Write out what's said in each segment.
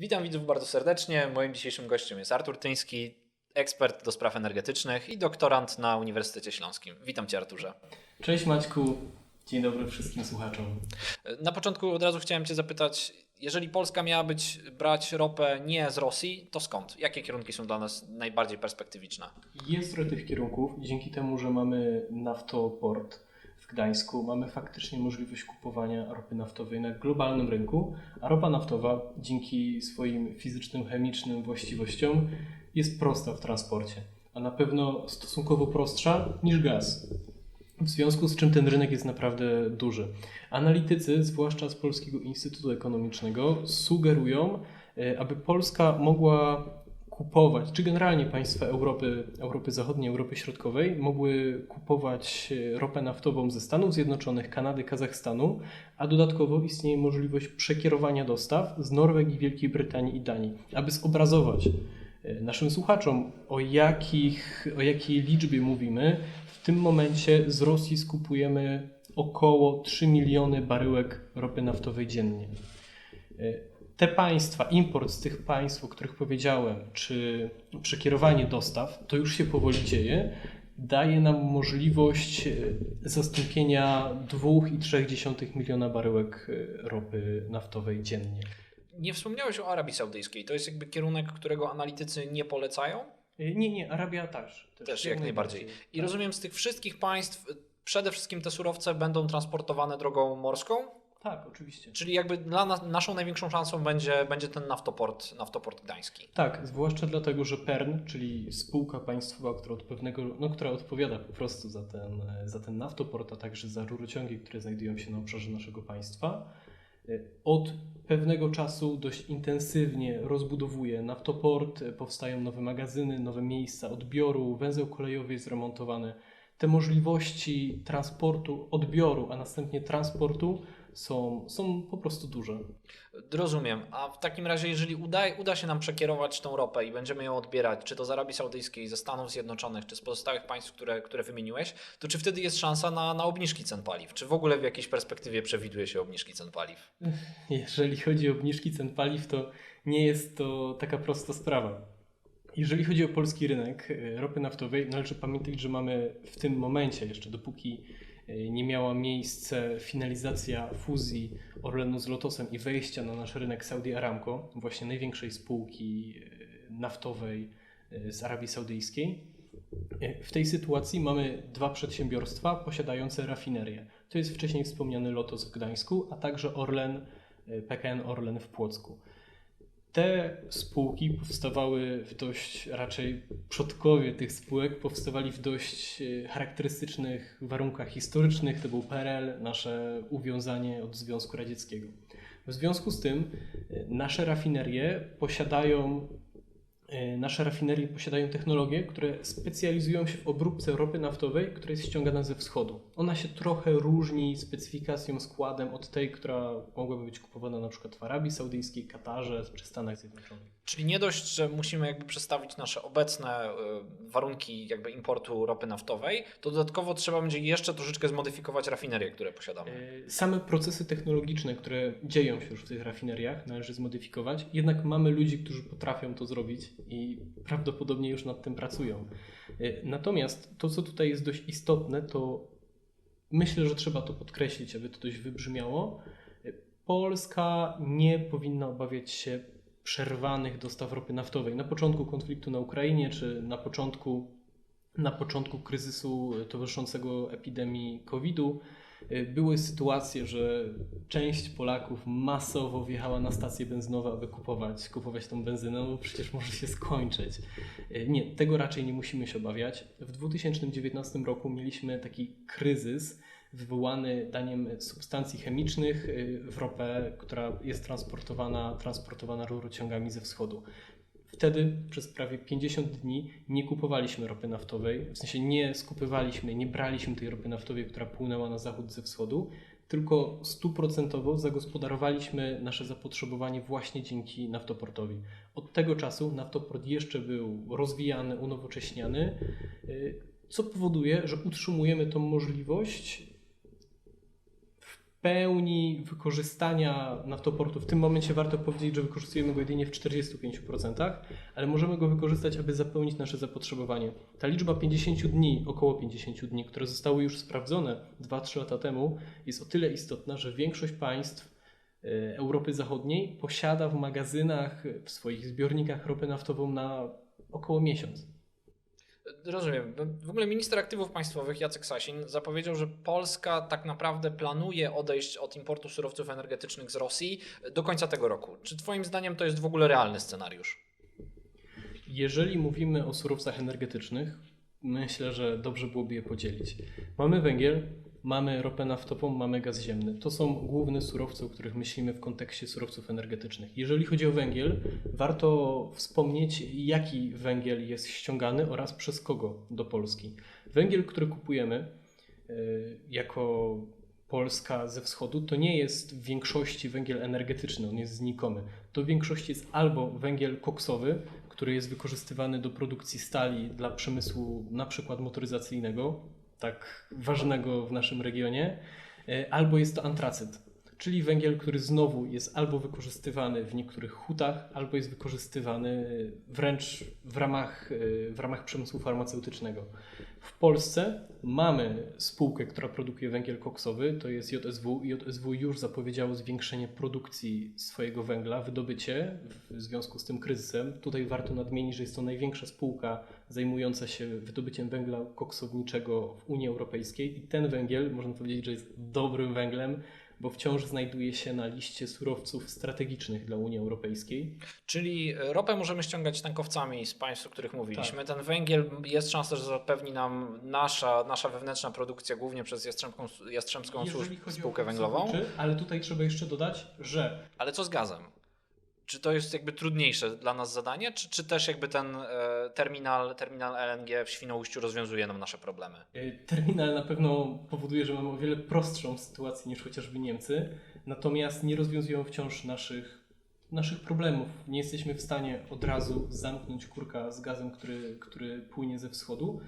Witam widzów bardzo serdecznie. Moim dzisiejszym gościem jest Artur Tyński, ekspert do spraw energetycznych i doktorant na Uniwersytecie Śląskim. Witam Cię Arturze. Cześć Maćku, dzień dobry wszystkim słuchaczom. Na początku od razu chciałem Cię zapytać, jeżeli Polska miała być brać ropę nie z Rosji, to skąd? Jakie kierunki są dla nas najbardziej perspektywiczne? Jest trochę tych kierunków, dzięki temu, że mamy naftoport Gdańsku, mamy faktycznie możliwość kupowania ropy naftowej na globalnym rynku, a ropa naftowa dzięki swoim fizycznym, chemicznym właściwościom jest prosta w transporcie, a na pewno stosunkowo prostsza niż gaz. W związku z czym ten rynek jest naprawdę duży. Analitycy, zwłaszcza z Polskiego Instytutu Ekonomicznego, sugerują, e, aby Polska mogła kupować, czy generalnie państwa Europy, Europy Zachodniej, Europy Środkowej mogły kupować e, ropę naftową ze Stanów Zjednoczonych, Kanady, Kazachstanu, a dodatkowo istnieje możliwość przekierowania dostaw z Norwegii, Wielkiej Brytanii i Danii. Aby zobrazować e, naszym słuchaczom, o, jakich, o jakiej liczbie mówimy, w tym momencie z Rosji skupujemy około 3 miliony baryłek ropy naftowej dziennie. Te państwa, import z tych państw, o których powiedziałem, czy przekierowanie dostaw, to już się powoli dzieje, daje nam możliwość e, zastąpienia 2,3 miliona baryłek e, ropy naftowej dziennie. Nie wspomniałeś o Arabii Saudyjskiej. To jest jakby kierunek, którego analitycy nie polecają? E, Nie, nie, Arabia też. Też jak najbardziej. I tak. rozumiem, z tych wszystkich państw przede wszystkim te surowce będą transportowane drogą morską? Tak, oczywiście. Czyli jakby dla nas, naszą największą szansą będzie, będzie ten naftoport, naftoport gdański. Tak, zwłaszcza dlatego, że PERN, czyli spółka państwowa, która, od pewnego, no, która odpowiada po prostu za ten, za ten naftoport, a także za rurociągi, które znajdują się na obszarze naszego państwa, y, od pewnego czasu dość intensywnie rozbudowuje naftoport, y, powstają nowe magazyny, nowe miejsca odbioru, węzeł kolejowy jest remontowany. Te możliwości transportu, odbioru, a następnie transportu są, są po prostu duże. Rozumiem. A w takim razie, jeżeli uda, uda się nam przekierować tą ropę i będziemy ją odbierać, czy to z Arabii Saudyjskiej, ze Stanów Zjednoczonych, czy z pozostałych państw, które, które wymieniłeś, to czy wtedy jest szansa na, na obniżki cen paliw? Czy w ogóle w jakiejś perspektywie przewiduje się obniżki cen paliw? Jeżeli chodzi o obniżki cen paliw, to nie jest to taka prosta sprawa. Jeżeli chodzi o polski rynek e, ropy naftowej, należy pamiętać, że mamy w tym momencie, jeszcze dopóki nie miała miejsce finalizacja fuzji Orlenu z Lotosem i wejścia na nasz rynek Saudi Aramco, właśnie największej spółki e, naftowej e, z Arabii Saudyjskiej. E, W tej sytuacji mamy dwa przedsiębiorstwa posiadające rafinerie. To jest wcześniej wspomniany Lotos w Gdańsku, a także Orlen, PKN Orlen w Płocku. Te spółki powstawały w dość, raczej przodkowie tych spółek powstawali w dość e, charakterystycznych warunkach historycznych. To był PRL, nasze uwiązanie od Związku Radzieckiego. W związku z tym e, nasze rafinerie posiadają nasze rafinerie posiadają technologie, które specjalizują się w obróbce ropy naftowej, która jest ściągana ze wschodu. Ona się trochę różni specyfikacją, składem od tej, która mogłaby być kupowana na przykład w Arabii Saudyjskiej, Katarze czy Stanach Zjednoczonych. Czyli nie dość, że musimy jakby przestawić nasze obecne y, warunki jakby importu ropy naftowej, to dodatkowo trzeba będzie jeszcze troszeczkę zmodyfikować rafinerie, które posiadamy. E, Same procesy technologiczne, które dzieją się już w tych rafineriach, należy zmodyfikować. Jednak mamy ludzi, którzy potrafią to zrobić i prawdopodobnie już nad tym pracują. E, Natomiast to, co tutaj jest dość istotne, to myślę, że trzeba to podkreślić, aby to dość wybrzmiało. Polska nie powinna obawiać się przerwanych dostaw ropy naftowej. Na początku konfliktu na Ukrainie, czy na początku, na początku kryzysu towarzyszącego epidemii COVID-u, y, były sytuacje, że część Polaków masowo wjechała na stacje benzynowe, aby kupować, kupować tą benzynę, no bo przecież może się skończyć. Y, Nie, tego raczej nie musimy się obawiać. W 2019 roku mieliśmy taki kryzys wywołany daniem substancji chemicznych y, w ropę, która jest transportowana, transportowana rurociągami ze wschodu. Wtedy przez prawie 50 dni nie kupowaliśmy ropy naftowej, w sensie nie skupywaliśmy, nie braliśmy tej ropy naftowej, która płynęła na zachód ze wschodu, tylko stuprocentowo zagospodarowaliśmy nasze zapotrzebowanie właśnie dzięki naftoportowi. Od tego czasu naftoport jeszcze był rozwijany, unowocześniany, y, co powoduje, że utrzymujemy tą możliwość pełni wykorzystania naftoportu. W tym momencie warto powiedzieć, że wykorzystujemy go jedynie w 45%, ale możemy go wykorzystać, aby zapełnić nasze zapotrzebowanie. Ta liczba 50 dni, około 50 dni, które zostały już sprawdzone 2-3 lata temu, jest o tyle istotna, że większość państw e, Europy Zachodniej posiada w magazynach, w swoich zbiornikach ropę naftową na około miesiąc. Rozumiem. W ogóle minister aktywów państwowych Jacek Sasin zapowiedział, że Polska tak naprawdę planuje odejść od importu surowców energetycznych z Rosji do końca tego roku. Czy Twoim zdaniem to jest w ogóle realny scenariusz? Jeżeli mówimy o surowcach energetycznych, myślę, że dobrze byłoby je podzielić. Mamy węgiel, mamy ropę naftową, mamy gaz ziemny. To są główne surowce, o których myślimy w kontekście surowców energetycznych. Jeżeli chodzi o węgiel, warto wspomnieć, jaki węgiel jest ściągany oraz przez kogo do Polski. Węgiel, który kupujemy y, jako Polska ze wschodu, to nie jest w większości węgiel energetyczny, on jest znikomy. To w większości jest albo węgiel koksowy, który jest wykorzystywany do produkcji stali dla przemysłu na przykład motoryzacyjnego, tak ważnego w naszym regionie, e, albo jest to antracyt, czyli węgiel, który znowu jest albo wykorzystywany w niektórych hutach, albo jest wykorzystywany wręcz w ramach, e, w ramach przemysłu farmaceutycznego. W Polsce mamy spółkę, która produkuje węgiel koksowy, to jest JSW. JSW już zapowiedziało zwiększenie produkcji swojego węgla, wydobycie w związku z tym kryzysem. Tutaj warto nadmienić, że jest to największa spółka zajmująca się wydobyciem węgla koksowniczego w Unii Europejskiej i ten węgiel, można powiedzieć, że jest dobrym węglem, bo wciąż znajduje się na liście surowców strategicznych dla Unii Europejskiej. Czyli ropę możemy ściągać tankowcami z państw, o których mówiliśmy. Ten węgiel jest szansa, że zapewni nam nasza, nasza wewnętrzna produkcja, głównie przez Jastrzębską, Jastrzębską Jeżeli Spółkę Węglową. Ale tutaj trzeba jeszcze dodać, że Ale co z gazem? Czy to jest jakby trudniejsze dla nas zadanie, czy, czy też jakby ten e, terminal, terminal LNG w Świnoujściu rozwiązuje nam nasze problemy? E, Terminal na pewno powoduje, że mamy o wiele prostszą sytuację niż chociażby Niemcy, natomiast nie rozwiązują wciąż naszych, naszych problemów. Nie jesteśmy w stanie od razu zamknąć kurka z gazem, który, który płynie ze wschodu,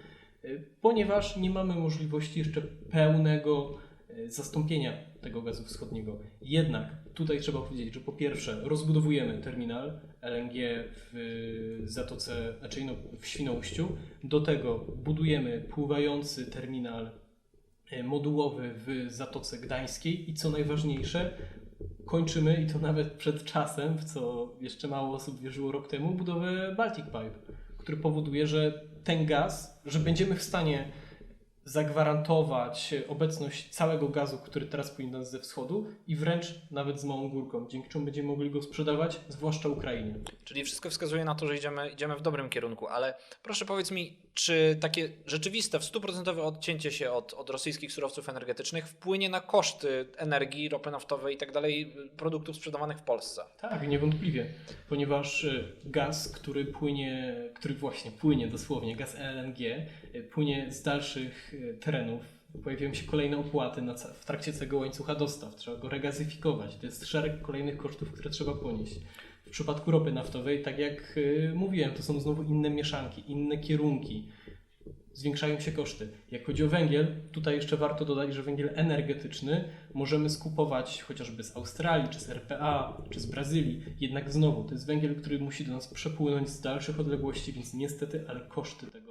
e, ponieważ nie mamy możliwości jeszcze pełnego zastąpienia tego gazu wschodniego. Jednak tutaj trzeba powiedzieć, że po pierwsze rozbudowujemy terminal LNG w Zatoce, znaczy no, w Świnoujściu. Do tego budujemy pływający terminal e, modułowy w Zatoce Gdańskiej i co najważniejsze, kończymy i to nawet przed czasem, w co jeszcze mało osób wierzyło rok temu, budowę Baltic Pipe, który powoduje, że ten gaz, że będziemy w stanie zagwarantować obecność całego gazu, który teraz płynie do nas ze wschodu i wręcz nawet z małą górką, dzięki czemu będziemy mogli go sprzedawać, zwłaszcza Ukrainie. Czyli wszystko wskazuje na to, że idziemy, idziemy w dobrym kierunku, ale proszę powiedz mi, czy takie rzeczywiste, 100% odcięcie się od, od rosyjskich surowców energetycznych wpłynie na koszty energii, ropy naftowej i tak dalej, produktów sprzedawanych w Polsce? Tak, niewątpliwie, ponieważ y, gaz, który płynie, który właśnie płynie dosłownie, gaz LNG, płynie z dalszych y, terenów. Pojawiają się kolejne opłaty na, w trakcie całego łańcucha dostaw. Trzeba go regazyfikować. To jest szereg kolejnych kosztów, które trzeba ponieść. W przypadku ropy naftowej, tak jak y, mówiłem, to są znowu inne mieszanki, inne kierunki. Zwiększają się koszty. Jak chodzi o węgiel, tutaj jeszcze warto dodać, że węgiel energetyczny możemy skupować chociażby z Australii, czy z RPA, czy z Brazylii. Jednak znowu, to jest węgiel, który musi do nas przepłynąć z dalszych odległości, więc niestety, ale koszty tego.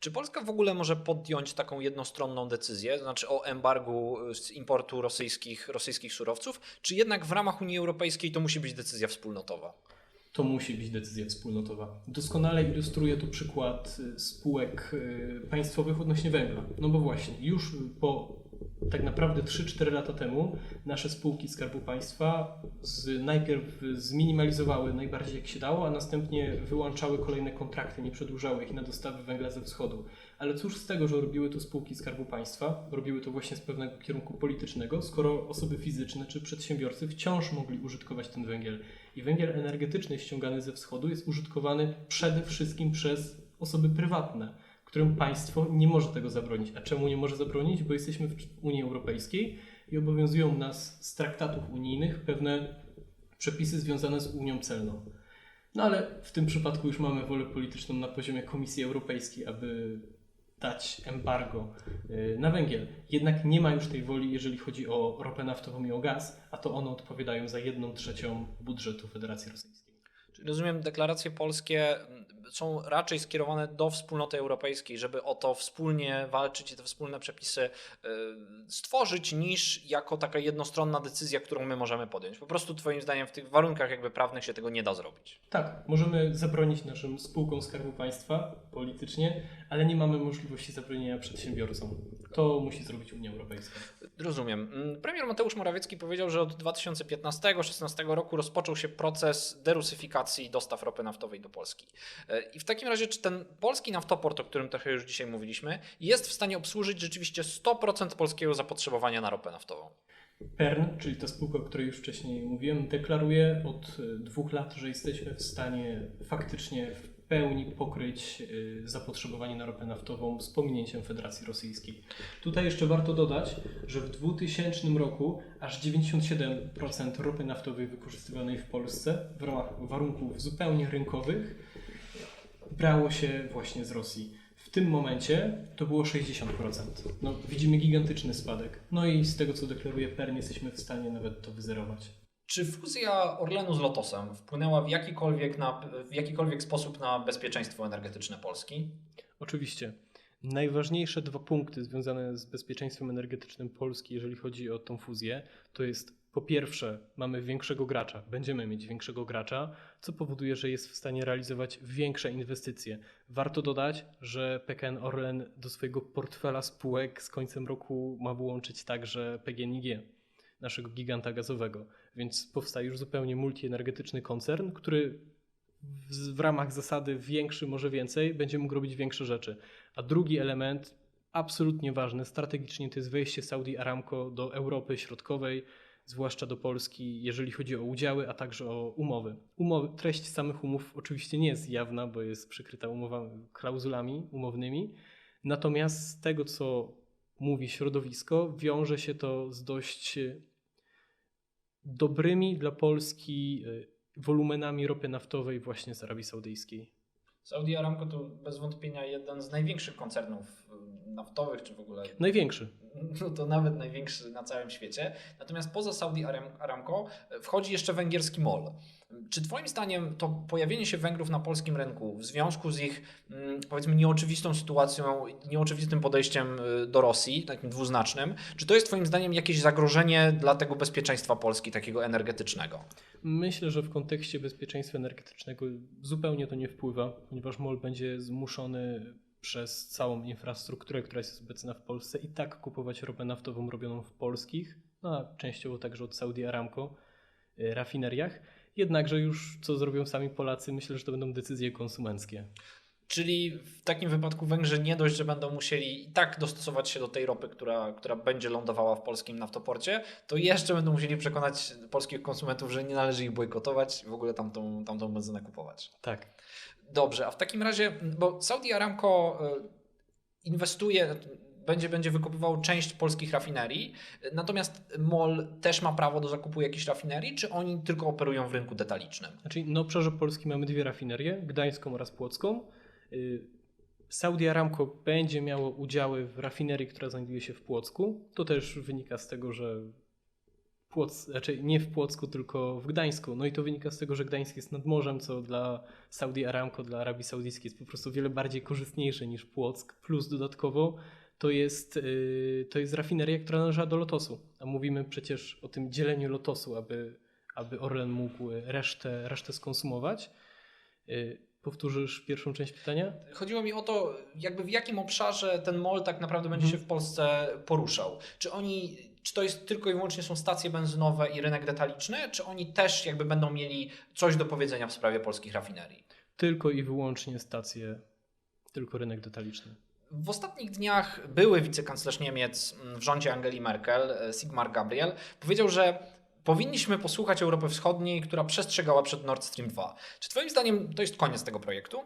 Czy Polska w ogóle może podjąć taką jednostronną decyzję, to znaczy o embargu z importu rosyjskich, rosyjskich surowców, czy jednak w ramach Unii Europejskiej to musi być decyzja wspólnotowa? To musi być decyzja wspólnotowa. Doskonale ilustruje to przykład y, spółek y, państwowych odnośnie węgla. No bo właśnie, już po tak naprawdę 3-4 lata temu nasze spółki Skarbu Państwa z, najpierw zminimalizowały najbardziej jak się dało, a następnie wyłączały kolejne kontrakty, nie przedłużały ich na dostawy węgla ze wschodu. Ale cóż z tego, że robiły to spółki Skarbu Państwa, robiły to właśnie z pewnego kierunku politycznego, skoro osoby fizyczne czy przedsiębiorcy wciąż mogli użytkować ten węgiel. I węgiel energetyczny ściągany ze wschodu jest użytkowany przede wszystkim przez osoby prywatne, którym państwo nie może tego zabronić. A czemu nie może zabronić? Bo jesteśmy w Unii Europejskiej i obowiązują nas z traktatów unijnych pewne przepisy związane z Unią Celną. No ale w tym przypadku już mamy wolę polityczną na poziomie Komisji Europejskiej, aby dać embargo y, na węgiel. Jednak nie ma już tej woli, jeżeli chodzi o ropę naftową i o gaz, a to one odpowiadają za jedną trzecią budżetu Federacji Rosyjskiej. Czyli rozumiem, deklaracje polskie są raczej skierowane do wspólnoty europejskiej, żeby o to wspólnie walczyć i te wspólne przepisy y, stworzyć, niż jako taka jednostronna decyzja, którą my możemy podjąć. Po prostu Twoim zdaniem w tych warunkach jakby prawnych się tego nie da zrobić. Tak, możemy zabronić naszym spółkom Skarbu Państwa politycznie, ale nie mamy możliwości zabronienia przedsiębiorcom. To musi zrobić Unia Europejska. Rozumiem. Mm, Premier Mateusz Morawiecki powiedział, że od 2015-2016 roku rozpoczął się proces derusyfikacji dostaw ropy naftowej do Polski. E, I w takim razie, czy ten polski naftoport, o którym trochę już dzisiaj mówiliśmy, jest w stanie obsłużyć rzeczywiście 100% polskiego zapotrzebowania na ropę naftową? PERN, czyli ta spółka, o której już wcześniej mówiłem, deklaruje od y, dwóch lat, że jesteśmy w stanie faktycznie w pełni pokryć y, zapotrzebowanie na ropę naftową z pominięciem Federacji Rosyjskiej. Tutaj jeszcze warto dodać, że w 2000 roku aż 97% ropy naftowej wykorzystywanej w Polsce w ramach warunków zupełnie rynkowych brało się właśnie z Rosji. W tym momencie to było 60%. No, widzimy gigantyczny spadek. No i z tego, co deklaruje PERN, jesteśmy w stanie nawet to wyzerować. Czy fuzja Orlenu z Lotosem wpłynęła w jakikolwiek, na, w jakikolwiek sposób na bezpieczeństwo energetyczne Polski? Oczywiście. Najważniejsze dwa punkty związane z bezpieczeństwem energetycznym Polski, jeżeli chodzi o tą fuzję, to jest po pierwsze, mamy większego gracza, będziemy mieć większego gracza, co powoduje, że jest w stanie realizować większe inwestycje. Warto dodać, że PKN Orlen do swojego portfela spółek z końcem roku ma włączyć także PGNiG, naszego giganta gazowego. Więc powstaje już zupełnie multienergetyczny koncern, który w, w ramach zasady większy, może więcej, będzie mógł robić większe rzeczy. A drugi element, absolutnie ważny, strategicznie, to jest wejście Saudi Aramco do Europy Środkowej, zwłaszcza do Polski, jeżeli chodzi o udziały, a także o umowy. umowy treść samych umów oczywiście nie jest jawna, bo jest przykryta umowami, klauzulami umownymi. Natomiast z tego, co mówi środowisko, wiąże się to z dość e, dobrymi dla Polski e, wolumenami ropy naftowej właśnie z Arabii Saudyjskiej. Saudi Aramco to bez wątpienia jeden z największych koncernów y, naftowych, czy w ogóle Największy. no to nawet największy na całym świecie. Natomiast poza Saudi Aram- Aramco e, wchodzi jeszcze węgierski MOL. Czy Twoim zdaniem to pojawienie się Węgrów na polskim rynku w związku z ich mm, powiedzmy nieoczywistą sytuacją, nieoczywistym podejściem y, do Rosji, takim dwuznacznym, czy to jest Twoim zdaniem jakieś zagrożenie dla tego bezpieczeństwa Polski, takiego energetycznego? Myślę, że w kontekście bezpieczeństwa energetycznego zupełnie to nie wpływa, ponieważ MOL będzie zmuszony przez całą infrastrukturę, która jest obecna w Polsce, i tak kupować ropę naftową robioną w polskich, no a częściowo także od Saudi Aramco, y, rafineriach. Jednakże już co zrobią sami Polacy, myślę, że to będą decyzje konsumenckie. Czyli w takim wypadku Węgrzy nie dość, że będą musieli i tak dostosować się do tej ropy, która, która będzie lądowała w polskim naftoporcie, to jeszcze będą musieli przekonać polskich konsumentów, że nie należy ich bojkotować i w ogóle tamtą, tamtą benzynę kupować. Tak. Dobrze, a w takim razie, bo Saudi Aramco y, inwestuje, będzie, będzie wykupywał część polskich rafinerii, natomiast MOL też ma prawo do zakupu jakichś rafinerii, czy oni tylko operują w rynku detalicznym? Znaczy, na obszarze Polski mamy dwie rafinerie, gdańską oraz płocką. Y, Saudi Aramco będzie miało udziały w rafinerii, która znajduje się w Płocku. To też wynika z tego, że Płoc, znaczy nie w Płocku, tylko w Gdańsku. No i to wynika z tego, że Gdańsk jest nad morzem, co dla Saudi Aramco, dla Arabii Saudyjskiej jest po prostu wiele bardziej korzystniejsze niż Płock. Plus dodatkowo to jest, yy, to jest rafineria, która należała do Lotosu. A mówimy przecież o tym dzieleniu Lotosu, aby, aby Orlen mógł resztę, resztę skonsumować. Yy, Powtórzysz pierwszą część pytania? Chodziło mi o to, jakby w jakim obszarze ten MOL tak naprawdę będzie Mhm. się w Polsce poruszał. Czy oni, czy to jest tylko i wyłącznie są stacje benzynowe i rynek detaliczny, czy oni też jakby będą mieli coś do powiedzenia w sprawie polskich rafinerii? Tylko i wyłącznie stacje, tylko rynek detaliczny. W ostatnich dniach były wicekanclerz Niemiec w rządzie Angeli Merkel, e, Sigmar Gabriel, powiedział, że powinniśmy posłuchać Europy Wschodniej, która przestrzegała przed Nord Stream 2. Czy Twoim zdaniem to jest koniec tego projektu?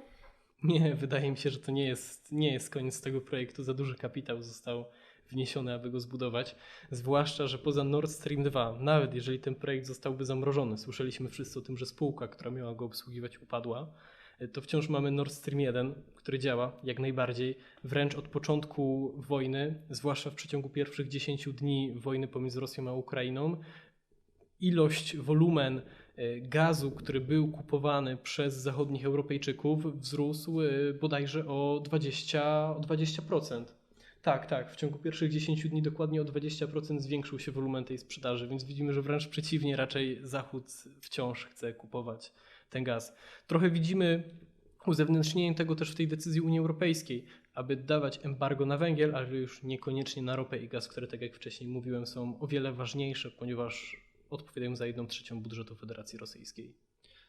Nie, wydaje mi się, że to nie jest, nie jest koniec tego projektu. Za duży kapitał został wniesiony, aby go zbudować. Zwłaszcza, że poza Nord Stream 2, nawet jeżeli ten projekt zostałby zamrożony, słyszeliśmy wszyscy o tym, że spółka, która miała go obsługiwać, upadła. To wciąż mamy Nord Stream 1, który działa jak najbardziej. Wręcz od początku wojny, zwłaszcza w przeciągu pierwszych 10 dni wojny pomiędzy Rosją a Ukrainą, ilość, wolumen e, gazu, który był kupowany przez zachodnich Europejczyków, wzrósł e, bodajże o 20%. O 20%. Tak, tak. W ciągu pierwszych 10 dni dokładnie o 20% zwiększył się wolumen tej sprzedaży, więc widzimy, że wręcz przeciwnie, raczej Zachód wciąż chce kupować ten gaz. Trochę widzimy uzewnętrznienie tego też w tej decyzji Unii Europejskiej, aby dawać embargo na węgiel, ale już niekoniecznie na ropę i gaz, które, tak jak wcześniej mówiłem, są o wiele ważniejsze, ponieważ odpowiadają za jedną trzecią budżetu Federacji Rosyjskiej.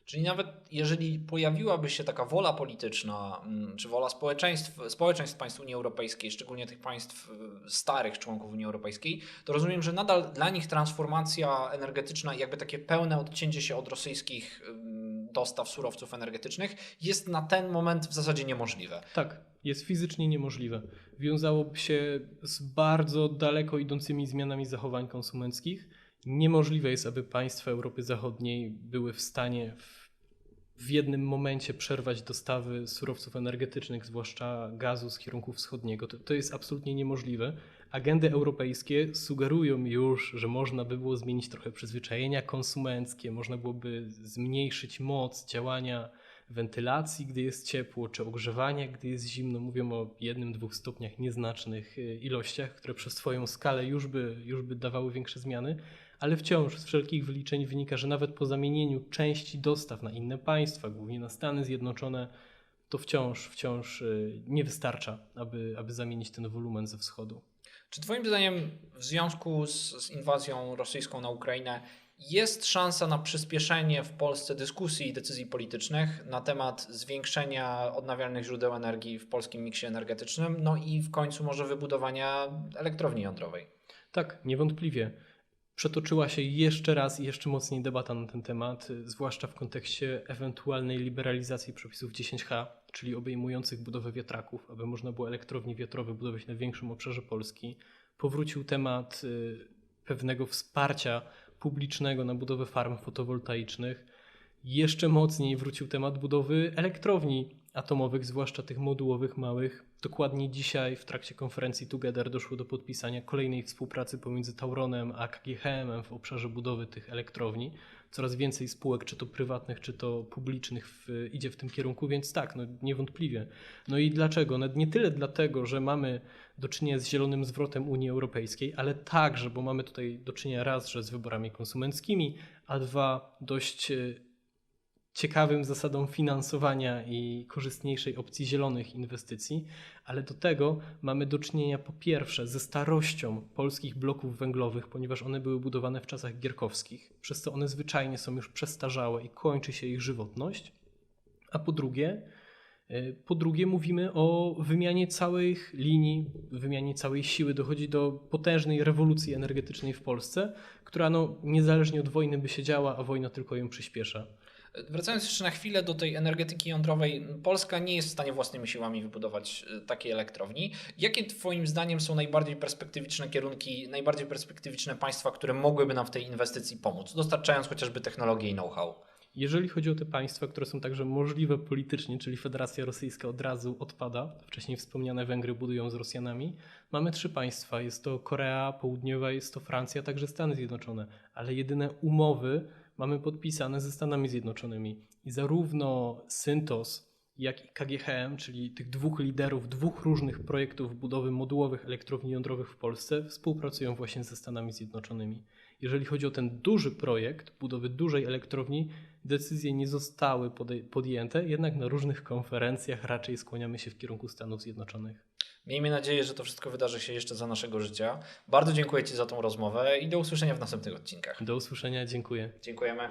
Czyli nawet jeżeli pojawiłaby się taka wola polityczna, mm, czy wola społeczeństw, społeczeństw państw Unii Europejskiej, szczególnie tych państw y, starych członków Unii Europejskiej, to rozumiem, że nadal dla nich transformacja energetyczna i jakby takie pełne odcięcie się od rosyjskich dostaw surowców energetycznych jest na ten moment w zasadzie niemożliwe. Tak, jest fizycznie niemożliwe. Wiązałoby się z bardzo daleko idącymi zmianami zachowań konsumenckich. Niemożliwe jest, aby państwa Europy Zachodniej były w stanie w, w jednym momencie przerwać dostawy surowców energetycznych, zwłaszcza gazu z kierunku wschodniego. To, to jest absolutnie niemożliwe. Agendy europejskie sugerują już, że można by było zmienić trochę przyzwyczajenia konsumenckie, można byłoby zmniejszyć moc działania wentylacji, gdy jest ciepło, czy ogrzewania, gdy jest zimno. Mówią o jednym, dwóch stopniach nieznacznych y, ilościach, które przez swoją skalę już by, już by dawały większe zmiany, ale wciąż z wszelkich wyliczeń wynika, że nawet po zamienieniu części dostaw na inne państwa, głównie na Stany Zjednoczone, to wciąż, wciąż y, nie wystarcza, aby, aby zamienić ten wolumen ze wschodu. Czy Twoim zdaniem w związku z, z inwazją rosyjską na Ukrainę jest szansa na przyspieszenie w Polsce dyskusji i decyzji politycznych na temat zwiększenia odnawialnych źródeł energii w polskim miksie energetycznym, no i w końcu może wybudowania elektrowni jądrowej? Tak, niewątpliwie. Przetoczyła się jeszcze raz i jeszcze mocniej debata na ten temat, zwłaszcza w kontekście ewentualnej liberalizacji przepisów 10H, czyli obejmujących budowę wiatraków, aby można było elektrownie wiatrowe budować na większym obszarze Polski. Powrócił temat y, pewnego wsparcia publicznego na budowę farm fotowoltaicznych. Jeszcze mocniej wrócił temat budowy elektrowni atomowych, zwłaszcza tych modułowych, małych. Dokładnie dzisiaj w trakcie konferencji Together doszło do podpisania kolejnej współpracy pomiędzy Tauronem a KGHM w obszarze budowy tych elektrowni. Coraz więcej spółek, czy to prywatnych, czy to publicznych, w, idzie w tym kierunku, więc tak, no niewątpliwie. No i dlaczego? No nie tyle dlatego, że mamy do czynienia z zielonym zwrotem Unii Europejskiej, ale także, bo mamy tutaj do czynienia raz, że z wyborami konsumenckimi, a dwa dość e, ciekawym zasadą finansowania i korzystniejszej opcji zielonych inwestycji, ale do tego mamy do czynienia po pierwsze ze starością polskich bloków węglowych, ponieważ one były budowane w czasach gierkowskich, przez co one zwyczajnie są już przestarzałe i kończy się ich żywotność. A po drugie, y, po drugie, mówimy o wymianie całych linii, wymianie całej siły. Dochodzi do potężnej rewolucji energetycznej w Polsce, która no, niezależnie od wojny by się działa, a wojna tylko ją przyspiesza. Wracając jeszcze na chwilę do tej energetyki jądrowej, Polska nie jest w stanie własnymi siłami wybudować y, takiej elektrowni. Jakie Twoim zdaniem są najbardziej perspektywiczne kierunki, najbardziej perspektywiczne państwa, które mogłyby nam w tej inwestycji pomóc, dostarczając chociażby technologię i know-how? Jeżeli chodzi o te państwa, które są także możliwe politycznie, czyli Federacja Rosyjska od razu odpada, wcześniej wspomniane Węgry budują z Rosjanami, mamy trzy państwa. Jest to Korea Południowa, jest to Francja, także Stany Zjednoczone, ale jedyne umowy mamy podpisane ze Stanami Zjednoczonymi. I zarówno Syntos, jak i KGHM, czyli tych dwóch liderów dwóch różnych projektów budowy modułowych elektrowni jądrowych w Polsce, współpracują właśnie ze Stanami Zjednoczonymi. Jeżeli chodzi o ten duży projekt budowy dużej elektrowni, decyzje nie zostały podjęte, jednak na różnych konferencjach raczej skłaniamy się w kierunku Stanów Zjednoczonych. Miejmy nadzieję, że to wszystko wydarzy się jeszcze za naszego życia. Bardzo dziękuję Ci za tą rozmowę i do usłyszenia w następnych odcinkach. Do usłyszenia, dziękuję. Dziękujemy.